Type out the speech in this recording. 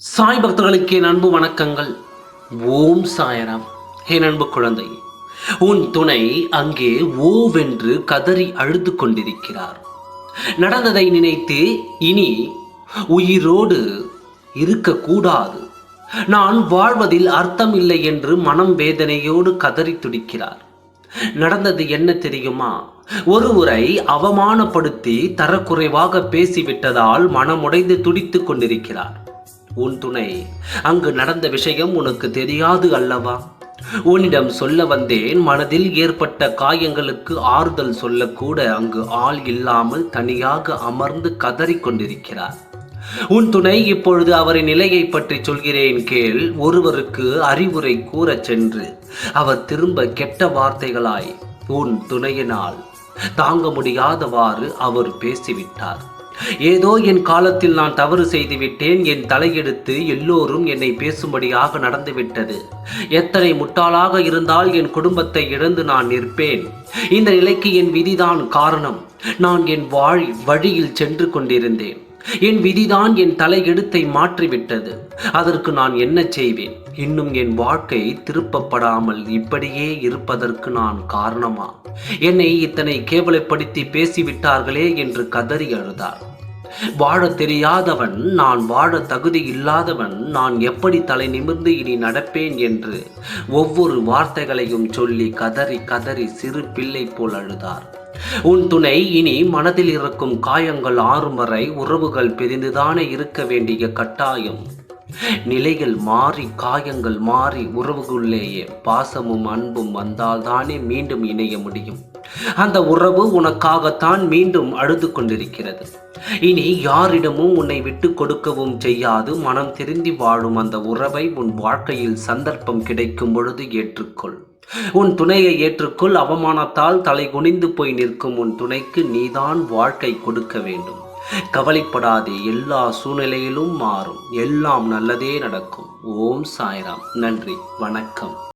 சாய் பக்தர்களுக்கு என் அன்பு வணக்கங்கள். ஓம் சாயராம். என் அன்பு குழந்தை உன் துணை அங்கே ஓவென்று கதறி அழுது கொண்டிருக்கிறார். நடந்ததை நினைத்து இனி உயிரோடு இருக்கக்கூடாது. நான் வாழ்வதில் அர்த்தம் இல்லை என்று மனம் வேதனையோடு கதறி துடிக்கிறார். நடந்தது என்ன தெரியுமா? ஒருவரை அவமானப்படுத்தி தரக்குறைவாக பேசிவிட்டதால் மனமுடைந்து துடித்துக் கொண்டிருக்கிறார். உன் துணை. அங்கு நடந்த விஷயம் உனக்கு தெரியாது அல்லவா? உன்னிடம் சொல்ல வந்தேன் மனதில் ஏற்பட்ட காயங்களுக்கு ஆறுதல் சொல்லக்கூட அங்கு ஆள் இல்லாமல் தனியாக அமர்ந்து கதறிக் கொண்டிருக்கிறார். உன் துணை இப்பொழுது அவரின் நிலையை பற்றி சொல்கிறேன் கேள் ஒருவருக்கு அறிவுரை கூறச் சென்று அவர் திரும்ப கெட்ட வார்த்தைகளாய் உன் துணையினால் தாங்க முடியாதவாறு அவர் பேசிவிட்டார். ஏதோ என் காலத்தில் நான் தவறு செய்துவிட்டேன். என் தலையெடுத்து எல்லோரும் என்னை பேசும்படியாக நடந்துவிட்டது. எத்தனை முட்டாளாக இருந்தால் என் குடும்பத்தை இழந்து நான் நிற்பேன். இந்த நிலைக்கு என் விதிதான் காரணம். நான் என் வாழ் வழியில் சென்று கொண்டிருந்தேன். என் விதிதான் என் தலையெடுத்தை மாற்றிவிட்டது. அதற்கு நான் என்ன செய்வேன்? இன்னும் என் வாழ்க்கை திருப்பப்படாமல் இப்படியே இருப்பதற்கு நான் காரணமா? என்னை இத்தனை கேவலப்படுத்தி பேசிவிட்டார்களே என்று கதறி அழுதார். வாழத் தெரியாதவன் நான் வாழ தகுதி இல்லாதவன் நான் எப்படி தலை நிமிர்ந்து இனி நடப்பேன் என்று ஒவ்வொரு வார்த்தைகளையும் சொல்லி கதறி கதறி சிறு பிள்ளை போல் அழுதார். உன் துணை இனி மனதில் இருக்கும் காயங்கள் ஆறும் வரை உறவுகள் பிரிந்துதானே இருக்க வேண்டிய கட்டாயம். நிலைகள் மாறி காயங்கள் மாறி உறவுக்குள்ளேயே பாசமும் அன்பும் வந்தால்தானே மீண்டும் இணைய முடியும். அந்த உறவு உனக்காகத்தான் மீண்டும் அழுது கொண்டிருக்கிறது. இனி யாரிடமும் உன்னை விட்டு கொடுக்கவும் செய்யாது. மனம் திருந்தி வாழும் அந்த உறவை உன் வாழ்க்கையில் சந்தர்ப்பம் கிடைக்கும் பொழுது ஏற்றுக்கொள். உன் துணையை ஏற்றுக்கொள். அவமானத்தால் தலை குனிந்து போய் நிற்கும் உன் துணைக்கு நீதான் வாழ்க்கை கொடுக்க வேண்டும். கவலைப்படாதே எல்லா சூழ்நிலையிலும் மாறும். எல்லாம் நல்லதே நடக்கும். ஓம் சாய்ராம். நன்றி. வணக்கம்.